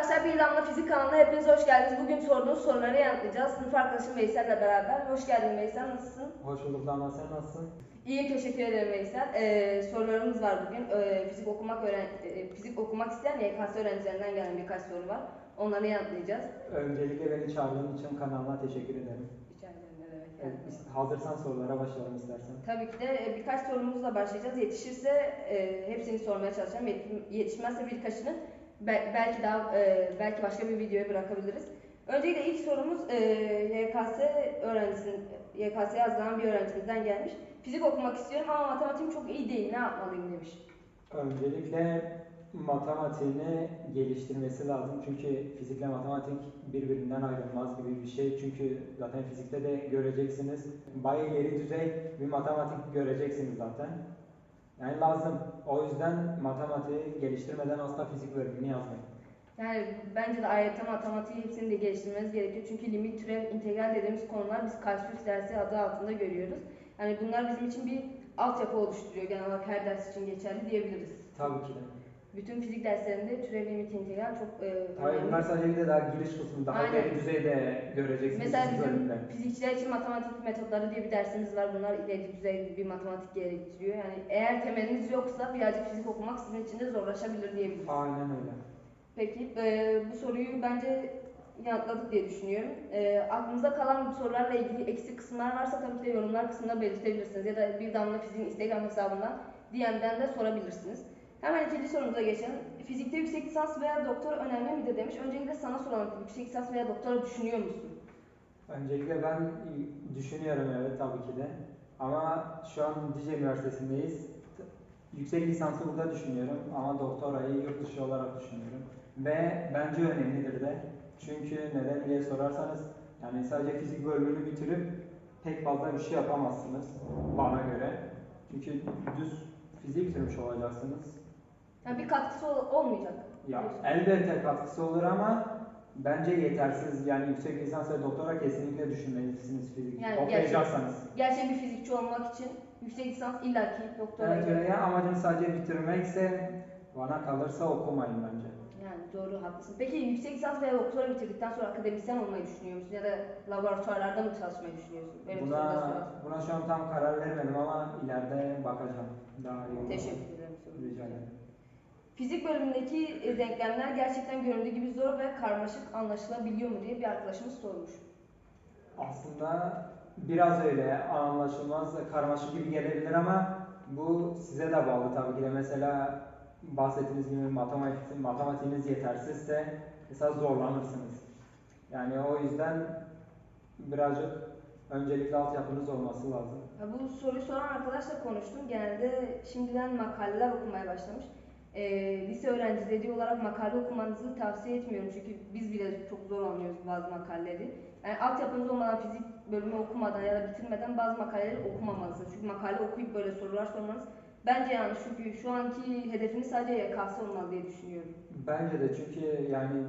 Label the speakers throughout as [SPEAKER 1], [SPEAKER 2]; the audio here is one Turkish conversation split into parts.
[SPEAKER 1] arkadaşlar Bir Damla Fizik kanalına hepiniz hoş geldiniz. Bugün sorduğunuz soruları yanıtlayacağız. Sınıf arkadaşım Veysel'le beraber. Hoş geldin Veysel, nasılsın?
[SPEAKER 2] Hoş bulduk Damla sen nasılsın?
[SPEAKER 1] İyiyim, teşekkür ederim Veysel. Ee, sorularımız var bugün. Ee, fizik okumak öğren e, fizik okumak isteyen YKS öğrencilerinden gelen birkaç soru var. Onları yanıtlayacağız.
[SPEAKER 2] Öncelikle beni çağırdığın için kanalına teşekkür ederim.
[SPEAKER 1] Rica ederim, ne demek
[SPEAKER 2] Evet,
[SPEAKER 1] yani.
[SPEAKER 2] hazırsan sorulara başlayalım istersen.
[SPEAKER 1] Tabii ki de e, birkaç sorumuzla başlayacağız. Yetişirse e, hepsini sormaya çalışacağım. Yet- Yetişmezse birkaçını be- belki daha e, belki başka bir videoya bırakabiliriz. Öncelikle ilk sorumuz e, YKS öğrencisinin YKS'ye hazırlanan bir öğrencimizden gelmiş. Fizik okumak istiyorum ama matematiğim çok iyi değil. Ne yapmalıyım demiş.
[SPEAKER 2] Öncelikle matematiğini geliştirmesi lazım çünkü fizikle matematik birbirinden ayrılmaz gibi bir şey. Çünkü zaten fizikte de göreceksiniz. Bayağı ileri düzey bir matematik göreceksiniz zaten. Yani lazım. O yüzden matematiği geliştirmeden asla fizik bölümünü yazmayın.
[SPEAKER 1] Yani bence de ayrıca matematiği hepsini de geliştirmeniz gerekiyor. Çünkü limit, türev, integral dediğimiz konular biz kalkülüs dersi adı altında görüyoruz. Yani bunlar bizim için bir altyapı oluşturuyor. Genel olarak her ders için geçerli diyebiliriz.
[SPEAKER 2] Tabii ki de.
[SPEAKER 1] Bütün fizik derslerinde türev, limit, integral çok e, önemli.
[SPEAKER 2] bunlar sadece bir de daha giriş kısmı, daha
[SPEAKER 1] Aynen.
[SPEAKER 2] ileri düzeyde göreceksiniz
[SPEAKER 1] Mesela bizim
[SPEAKER 2] bölümünde.
[SPEAKER 1] fizikçiler için matematik metotları diye bir dersimiz var. Bunlar ileri düzey bir matematik gerektiriyor. Yani eğer temeliniz yoksa birazcık fizik okumak sizin için de zorlaşabilir diyebiliriz.
[SPEAKER 2] Aynen öyle.
[SPEAKER 1] Peki e, bu soruyu bence yanıtladık diye düşünüyorum. E, aklınızda kalan sorularla ilgili eksik kısımlar varsa tabii ki de yorumlar kısmında belirtebilirsiniz. Ya da bir damla fiziğin Instagram hesabından DM'den de sorabilirsiniz. Hemen ikinci sorumuza geçelim. Fizikte yüksek lisans veya doktora önemli midir demiş. Öncelikle sana soralım. Yüksek lisans veya doktora düşünüyor musun?
[SPEAKER 2] Öncelikle ben düşünüyorum evet tabii ki de. Ama şu an Dicle Üniversitesi'ndeyiz. Yüksek lisansı burada düşünüyorum ama doktorayı yurt dışı olarak düşünüyorum. Ve bence önemlidir de. Çünkü neden diye sorarsanız yani sadece fizik bölümünü bitirip pek fazla bir şey yapamazsınız bana göre. Çünkü düz fizik bitirmiş olacaksınız.
[SPEAKER 1] Yani bir katkısı ol- olmayacak.
[SPEAKER 2] Ya elbette katkısı olur ama bence yetersiz. Yani yüksek lisans ve doktora kesinlikle düşünmelisiniz fizik.
[SPEAKER 1] Yani
[SPEAKER 2] Okuyacaksanız.
[SPEAKER 1] Gerçek bir fizikçi olmak için yüksek lisans illaki doktora
[SPEAKER 2] Evet öyle ya amacım sadece bitirmekse bana kalırsa okumayın bence.
[SPEAKER 1] Yani doğru haklısın. Peki yüksek lisans veya doktora bitirdikten sonra akademisyen olmayı düşünüyor musun? Ya da laboratuvarlarda mı çalışmayı düşünüyorsun? Böyle bir soru da
[SPEAKER 2] Buna, buna şu an tam karar vermedim ama ileride bakacağım. Daha iyi olur.
[SPEAKER 1] Teşekkür ederim. sorun
[SPEAKER 2] Rica
[SPEAKER 1] için.
[SPEAKER 2] ederim.
[SPEAKER 1] Fizik bölümündeki e, denklemler gerçekten göründüğü gibi zor ve karmaşık anlaşılabiliyor mu diye bir arkadaşımız sormuş.
[SPEAKER 2] Aslında biraz öyle anlaşılmaz, karmaşık gibi gelebilir ama bu size de bağlı tabii ki de. Mesela bahsettiğiniz gibi matematik, matematiğiniz yetersizse mesela zorlanırsınız. Yani o yüzden birazcık öncelikle altyapınız olması lazım.
[SPEAKER 1] Ya bu soruyu soran arkadaşla konuştum. Genelde şimdiden makaleler okumaya başlamış. Ee, lise öğrencileri olarak makale okumanızı tavsiye etmiyorum. Çünkü biz bile çok zor anlıyoruz bazı makaleleri. Yani altyapınız olmadan fizik bölümü okumadan ya da bitirmeden bazı makaleleri okumamalısınız. Çünkü makale okuyup böyle sorular sormanız bence yanlış. Çünkü şu anki hedefiniz sadece YKS olmalı diye düşünüyorum.
[SPEAKER 2] Bence de çünkü yani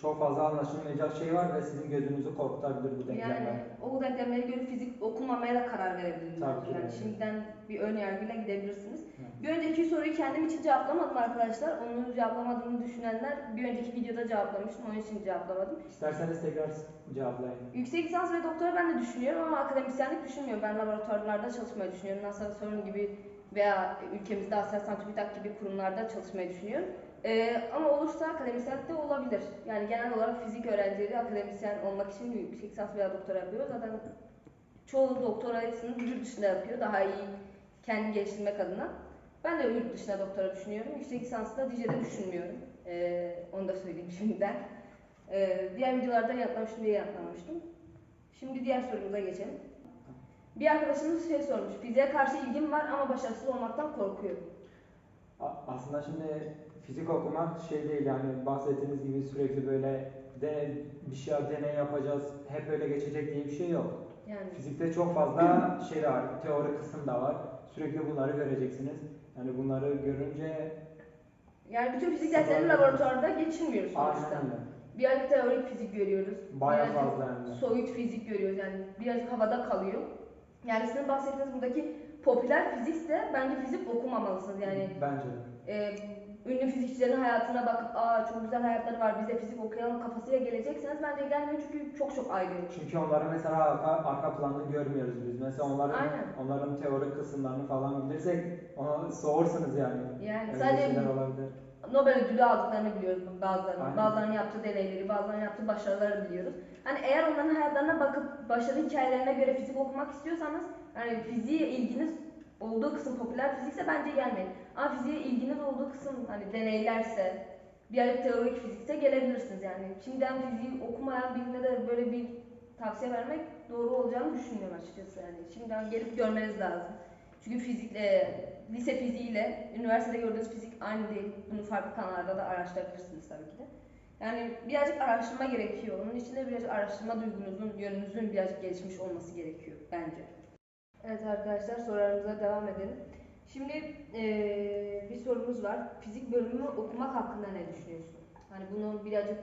[SPEAKER 2] çok fazla anlaşılmayacak şey var ve sizin gözünüzü korkutabilir bu denklemler.
[SPEAKER 1] Yani o denklemlere göre fizik okumamaya da karar verebilirsiniz.
[SPEAKER 2] Tabii ki
[SPEAKER 1] Yani
[SPEAKER 2] evet.
[SPEAKER 1] şimdiden bir ön yargıyla gidebilirsiniz.
[SPEAKER 2] Evet.
[SPEAKER 1] Bir önceki soruyu kendim için cevaplamadım arkadaşlar. Onu cevaplamadığımı düşünenler bir önceki videoda cevaplamıştım. Onun için cevaplamadım.
[SPEAKER 2] İsterseniz tekrar cevaplayın.
[SPEAKER 1] Yüksek lisans ve doktora ben de düşünüyorum ama akademisyenlik düşünmüyorum. Ben laboratuvarlarda çalışmayı düşünüyorum. NASA sorun gibi veya ülkemizde Aselsan TÜBİTAK gibi kurumlarda çalışmayı düşünüyorum. Ee, ama olursa akademisyenlik de olabilir. Yani genel olarak fizik öğrencileri akademisyen olmak için yüksek lisans veya doktora yapıyor. Zaten çoğu doktorasını yurt dışında yapıyor. Daha iyi kendini geliştirmek adına. Ben de yurt dışına doktora düşünüyorum. Yüksek lisansı da Dicle'de düşünmüyorum. Ee, onu da söyleyeyim şimdiden. Ee, diğer videolarda yanıtlamıştım diye yanıtlamamıştım. Şimdi diğer sorumuza geçelim. Bir arkadaşımız şey sormuş. Fiziğe karşı ilgim var ama başarısız olmaktan korkuyorum.
[SPEAKER 2] Aslında şimdi fizik okumak şey değil yani bahsettiğiniz gibi sürekli böyle de bir şey deney yapacağız, hep öyle geçecek diye bir şey yok.
[SPEAKER 1] Yani
[SPEAKER 2] Fizikte çok fazla şey de var, teori kısım da var. Sürekli bunları göreceksiniz. Yani bunları görünce
[SPEAKER 1] yani bütün fizik derslerini laboratuvarda geçirmiyoruz sonuçta.
[SPEAKER 2] aynen öyle.
[SPEAKER 1] Birazcık teorik fizik görüyoruz.
[SPEAKER 2] Bayağı
[SPEAKER 1] birazcık
[SPEAKER 2] fazla de.
[SPEAKER 1] Soyut fizik görüyoruz yani birazcık havada kalıyor. Yani sizin bahsettiğiniz buradaki popüler fizikse bence fizik okumamalısınız yani.
[SPEAKER 2] Bence
[SPEAKER 1] e, ünlü fizikçilerin hayatına bakıp aa çok güzel hayatları var biz de fizik okuyalım kafasıyla gelecekseniz bence gelmeyin çünkü çok çok ayrı.
[SPEAKER 2] Çünkü onların mesela arka, arka planını görmüyoruz biz. Mesela onların
[SPEAKER 1] Aynen.
[SPEAKER 2] onların teorik kısımlarını falan bilirsek onu soğursunuz yani.
[SPEAKER 1] Yani
[SPEAKER 2] Öyle
[SPEAKER 1] sadece
[SPEAKER 2] şeyler olabilir.
[SPEAKER 1] Nobel ödülü aldıklarını biliyoruz bazılarının.
[SPEAKER 2] Aynen.
[SPEAKER 1] Bazılarının yaptığı deneyleri, bazılarının yaptığı başarıları biliyoruz. Hani eğer onların hayatlarına bakıp başarı hikayelerine göre fizik okumak istiyorsanız yani fiziğe ilginiz olduğu kısım popüler fizikse bence gelmeyin. Ama fiziğe ilginiz olduğu kısım hani deneylerse, bir teorik fizikse gelebilirsiniz yani. Şimdiden fiziği okumayan birine de böyle bir tavsiye vermek doğru olacağını düşünmüyorum açıkçası yani. Şimdiden gelip görmeniz lazım. Çünkü fizikle, lise fiziğiyle üniversitede gördüğünüz fizik aynı değil. Bunu farklı kanallarda da araştırabilirsiniz tabii ki de. Yani birazcık araştırma gerekiyor. Onun için de birazcık araştırma duygunuzun, yönünüzün birazcık gelişmiş olması gerekiyor bence. Evet arkadaşlar sorularımıza devam edelim. Şimdi eee, bir sorumuz var. Fizik bölümü okumak hakkında ne düşünüyorsun? Hani bunu birazcık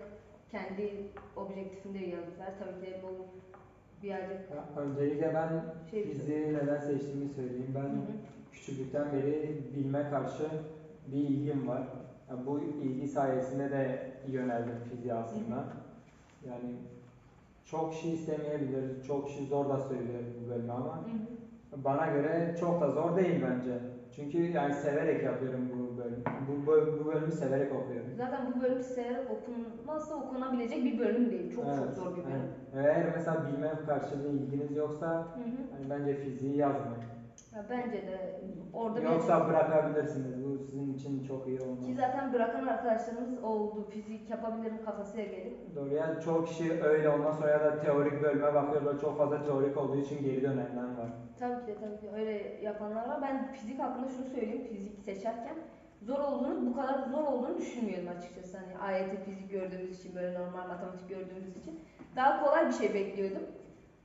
[SPEAKER 1] kendi objektifinde ver. Tabii ki bu birazcık
[SPEAKER 2] Ya, Öncelikle ben
[SPEAKER 1] Şey-
[SPEAKER 2] fiziği neden seçtiğimi söyleyeyim. Ben
[SPEAKER 1] Hı hı.
[SPEAKER 2] küçüklükten beri bilime karşı bir ilgim var. Ya, bu ilgi sayesinde de yöneldim fiziğe aslında. Yani çok kişi istemeyebilir, çok kişi zor da söylüyor bu bölümü ama
[SPEAKER 1] Hı hı.
[SPEAKER 2] Bana göre çok da zor değil bence. Çünkü yani severek yapıyorum bu bölümü. Bu, bu bölümü severek okuyorum.
[SPEAKER 1] Zaten bu bölüm severek okunmazsa okunabilecek bir bölüm değil. Çok çok
[SPEAKER 2] Evet,
[SPEAKER 1] zor bir bölüm.
[SPEAKER 2] evet. Eğer mesela bilime karşı bir ilginiz yoksa
[SPEAKER 1] Hı hı.
[SPEAKER 2] yani bence fiziği yazmayın.
[SPEAKER 1] Ya bence de orada bir
[SPEAKER 2] Yoksa bırakabilirsiniz. Bu sizin için çok iyi olmaz.
[SPEAKER 1] ki zaten bırakan arkadaşlarımız oldu. Fizik yapabilirim kafasıyla gelip.
[SPEAKER 2] Doğru yani çoğu kişi öyle ondan sonra ya da teorik bölüme bakıyorlar. Çok fazla teorik olduğu için geri dönenler var.
[SPEAKER 1] Tabii ki de tabii ki öyle yapanlar var. Ben fizik hakkında şunu söyleyeyim fizik seçerken zor olduğunu, bu kadar zor olduğunu düşünmüyordum açıkçası. Hani AYT fizik gördüğümüz için, böyle normal matematik gördüğümüz için daha kolay bir şey bekliyordum.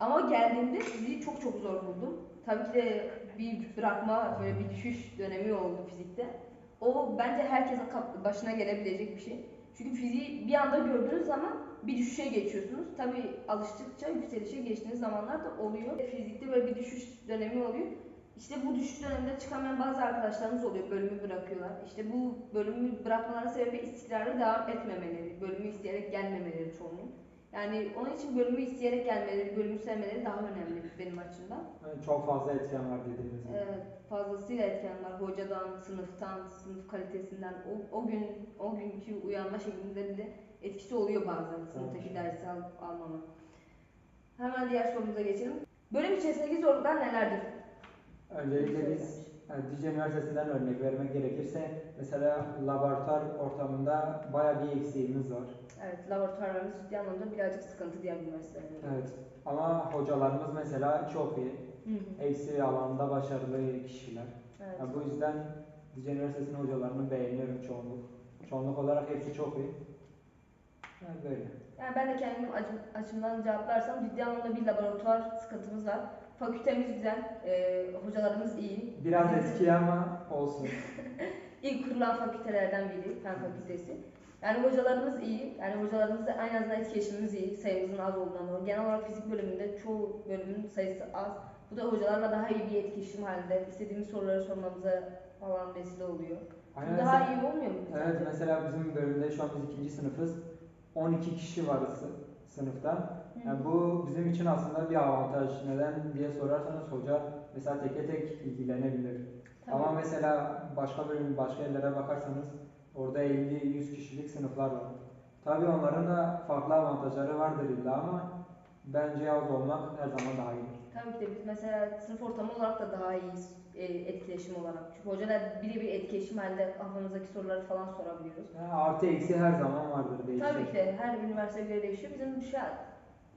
[SPEAKER 1] Ama geldiğimde fiziği çok çok zor buldum. Tabii ki de bir bırakma, böyle bir düşüş dönemi oldu fizikte. O bence herkesin başına gelebilecek bir şey. Çünkü fiziği bir anda gördüğünüz zaman bir düşüşe geçiyorsunuz. Tabii alıştıkça yükselişe geçtiğiniz zamanlar da oluyor. Fizikte böyle bir düşüş dönemi oluyor. İşte bu düşüş döneminde çıkamayan bazı arkadaşlarımız oluyor. Bölümü bırakıyorlar. İşte bu bölümü bırakmalarının sebebi istikrarlı devam etmemeleri. Bölümü isteyerek gelmemeleri çoğunun. Yani onun için bölümü isteyerek gelmeleri, bölümü sevmeleri daha önemli benim açımdan.
[SPEAKER 2] Yani çok fazla etken var dediğiniz gibi.
[SPEAKER 1] Evet, fazlasıyla etken var. Hocadan, sınıftan, sınıf kalitesinden, o, o gün o günkü uyanma şeklinde bile etkisi oluyor bazen sınıftaki
[SPEAKER 2] Evet.
[SPEAKER 1] dersi al, almama. Hemen diğer sorumuza geçelim. Bölüm içerisindeki zorluklar nelerdir?
[SPEAKER 2] Öncelikle biz Dicle Üniversitesi'nden örnek vermek gerekirse mesela laboratuvar ortamında bayağı bir eksiğimiz var.
[SPEAKER 1] Evet, laboratuvarlarımız ciddi anlamda birazcık sıkıntı diğer üniversitelerde.
[SPEAKER 2] Evet. Ama hocalarımız mesela çok iyi.
[SPEAKER 1] Hı
[SPEAKER 2] alanda başarılı kişiler.
[SPEAKER 1] Evet.
[SPEAKER 2] Ya bu yüzden Dicle Üniversitesi'nin hocalarını beğeniyorum çoğunluk. Çoğunluk olarak hepsi çok iyi. Yani böyle.
[SPEAKER 1] Yani ben de kendim açımdan cevaplarsam ciddi anlamda bir laboratuvar sıkıntımız var. Fakültemiz güzel, e, hocalarımız iyi.
[SPEAKER 2] Biraz eski ama olsun.
[SPEAKER 1] İlk kurulan fakültelerden biri, fen fakültesi. Yani hocalarımız iyi, yani hocalarımızla aynı azından etkileşimimiz iyi, sayımızın az olduğundan dolayı. Genel olarak fizik bölümünde çoğu bölümün sayısı az. Bu da hocalarla daha iyi bir etkileşim halinde, istediğimiz soruları sormamıza falan vesile oluyor. Bu
[SPEAKER 2] Aynen
[SPEAKER 1] daha iyi olmuyor mu?
[SPEAKER 2] Evet mesela bizim bölümde şu an biz ikinci sınıfız. 12 kişi var sı- sınıfta.
[SPEAKER 1] Hı.
[SPEAKER 2] Yani bu bizim için aslında bir avantaj. Neden diye sorarsanız hoca mesela tek tek ilgilenebilir.
[SPEAKER 1] Tabii.
[SPEAKER 2] Ama mesela başka bölüm, başka yerlere bakarsanız orada 50-100 kişilik sınıflar var. Tabii onların da farklı avantajları vardır illa ama bence az olmak her zaman daha iyidir.
[SPEAKER 1] Tabii ki de biz mesela sınıf ortamı olarak da daha iyiyiz e, etkileşim olarak. Çünkü hocalar birebir etkileşim halinde kafamızdaki soruları falan sorabiliyoruz.
[SPEAKER 2] Yani artı eksi her zaman vardır değişir.
[SPEAKER 1] Tabii ki de her üniversite göre değişiyor. Bizim şu an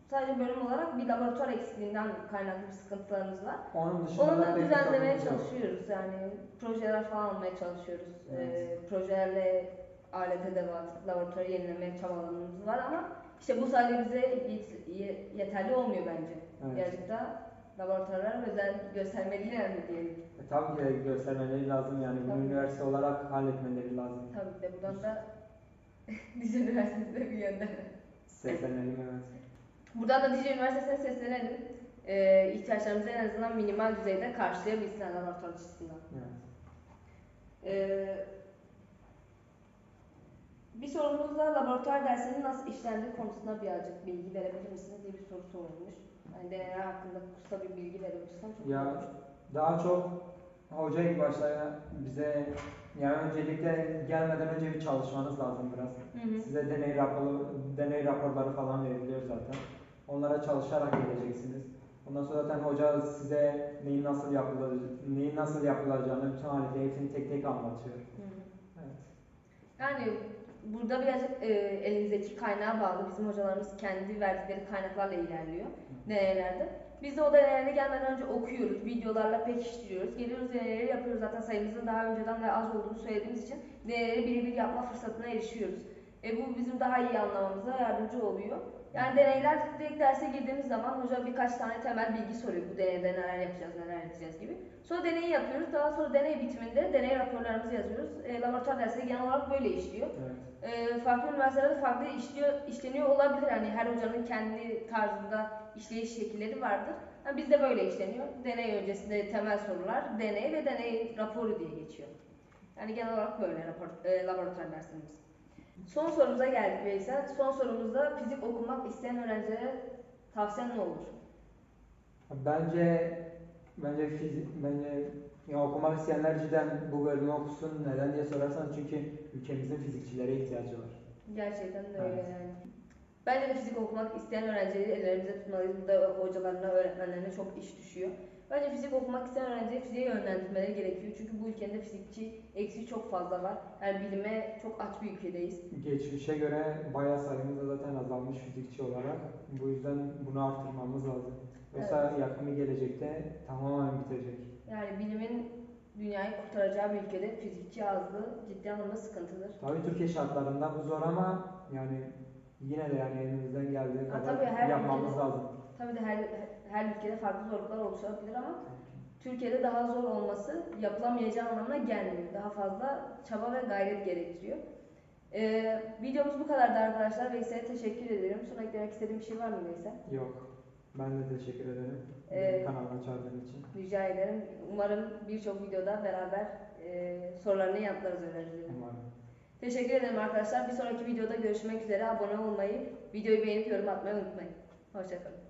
[SPEAKER 1] sadece bölüm olarak bir laboratuvar eksikliğinden kaynaklı bir sıkıntılarımız var.
[SPEAKER 2] Onun dışında
[SPEAKER 1] Onu da düzenlemeye çalışıyoruz. Yani projeler falan almaya çalışıyoruz.
[SPEAKER 2] Evet.
[SPEAKER 1] Ee, projelerle alet edevat, laboratuvarı yenilemeye çabalarımız var ama işte bu sadece bize yet- ye- yeterli olmuyor bence.
[SPEAKER 2] Evet.
[SPEAKER 1] Birazcık da laboratuvarlara özel göstermeliler mi diyelim.
[SPEAKER 2] E, tabii ki de göstermeleri lazım yani bunu
[SPEAKER 1] Tabii.
[SPEAKER 2] üniversite olarak halletmeleri lazım.
[SPEAKER 1] Tabii ki de buradan da Dicle Üniversitesi'ne bir gönderme.
[SPEAKER 2] Seslenelim evet.
[SPEAKER 1] Buradan da Dicle Üniversitesi'ne seslenelim. Ee, ihtiyaçlarımızı en azından minimal düzeyde karşılayabilsinler laboratuvar açısından.
[SPEAKER 2] evet.
[SPEAKER 1] Ee, Bir sorumuzda laboratuvar dersinin nasıl işlendiği konusunda birazcık bilgi verebilir misiniz diye bir soru sorulmuş. Yani deneyler hakkında kısa bir bilgi verebilirsem çok
[SPEAKER 2] Ya
[SPEAKER 1] olur.
[SPEAKER 2] daha çok hoca ilk başta bize yani öncelikle gelmeden önce bir çalışmanız lazım biraz.
[SPEAKER 1] Hı hı.
[SPEAKER 2] Size deney raporu, deney raporları falan veriliyor zaten. Onlara çalışarak geleceksiniz. Ondan sonra zaten hoca size neyin nasıl yapılacağı, neyin nasıl yapılacağını bütün halinde hepsini tek tek anlatıyor.
[SPEAKER 1] Hı hı.
[SPEAKER 2] Evet.
[SPEAKER 1] Yani burada birazcık e, elinizdeki kaynağa bağlı. Bizim hocalarımız kendi verdikleri kaynaklarla ilerliyor deneylerde. Biz de o deneyleri gelmeden önce okuyoruz, videolarla pekiştiriyoruz. Geliyoruz deneyleri yapıyoruz. Zaten sayımızın daha önceden ve az olduğunu söylediğimiz için deneyleri birebir yapma fırsatına erişiyoruz. E, bu bizim daha iyi anlamamıza yardımcı oluyor. Yani deneyler direkt derse girdiğimiz zaman hoca birkaç tane temel bilgi soruyor. Bu deneyde neler yapacağız, neler yapacağız gibi. Sonra deneyi yapıyoruz. Daha sonra deney bitiminde deney raporlarımızı yazıyoruz. E, laboratuvar dersleri genel olarak böyle işliyor.
[SPEAKER 2] Evet.
[SPEAKER 1] E, farklı üniversitelerde farklı işliyor, işleniyor olabilir. Hani her hocanın kendi tarzında işleyiş şekilleri vardır. Ha, bizde böyle işleniyor. Deney öncesinde temel sorular, deney ve deney raporu diye geçiyor. Yani genel olarak böyle rapor, e, laboratuvar derslerimiz. Son sorumuza geldik Veysel. Son sorumuzda fizik okumak isteyen öğrencilere tavsiyen ne olur?
[SPEAKER 2] Bence bence fizik bence ya okumak isteyenler cidden bu bölümü okusun. Neden diye sorarsanız çünkü ülkemizin fizikçilere ihtiyacı var.
[SPEAKER 1] Gerçekten de öyle
[SPEAKER 2] Evet.
[SPEAKER 1] yani. Bence de fizik okumak isteyen öğrencileri ellerimizde tutmalıyız. Burada hocalarına, öğretmenlerine çok iş düşüyor. Bence fizik okumak isteyen öğrencileri fiziğe yönlendirmeleri gerekiyor. Çünkü bu ülkenin de fizikçi eksiği çok fazla var. Yani bilime çok aç bir ülkedeyiz.
[SPEAKER 2] Geçmişe göre bayağı sayımız da zaten azalmış fizikçi olarak. Bu yüzden bunu arttırmamız lazım. Yoksa yakın bir gelecekte tamamen bitecek.
[SPEAKER 1] Yani bilimin dünyayı kurtaracağı bir ülkede fizikçi azlığı ciddi anlamda sıkıntıdır.
[SPEAKER 2] Tabii Türkiye şartlarında bu zor ama yani yine de yani elimizden geldiği
[SPEAKER 1] Ha,
[SPEAKER 2] kadar
[SPEAKER 1] tabii her
[SPEAKER 2] yapmamız
[SPEAKER 1] ülkede-
[SPEAKER 2] lazım.
[SPEAKER 1] Tabii de her, her ülkede farklı zorluklar oluşabilir ama Türkiye'de daha zor olması yapılamayacağı anlamına gelmiyor. Daha fazla çaba ve gayret gerektiriyor. Ee, videomuz bu kadardı arkadaşlar. Veysel'e teşekkür ederim. Sonra eklemek istediğim bir şey var mı Veysel?
[SPEAKER 2] Yok. Ben de teşekkür ederim.
[SPEAKER 1] Ee,
[SPEAKER 2] kanalıma çağırdığın için.
[SPEAKER 1] Rica ederim. Umarım birçok videoda beraber e, sorularını yanıtlarız öğrencilerin.
[SPEAKER 2] Umarım.
[SPEAKER 1] Teşekkür ederim arkadaşlar. Bir sonraki videoda görüşmek üzere. Abone olmayı, videoyu beğenip yorum atmayı unutmayın. Hoşçakalın.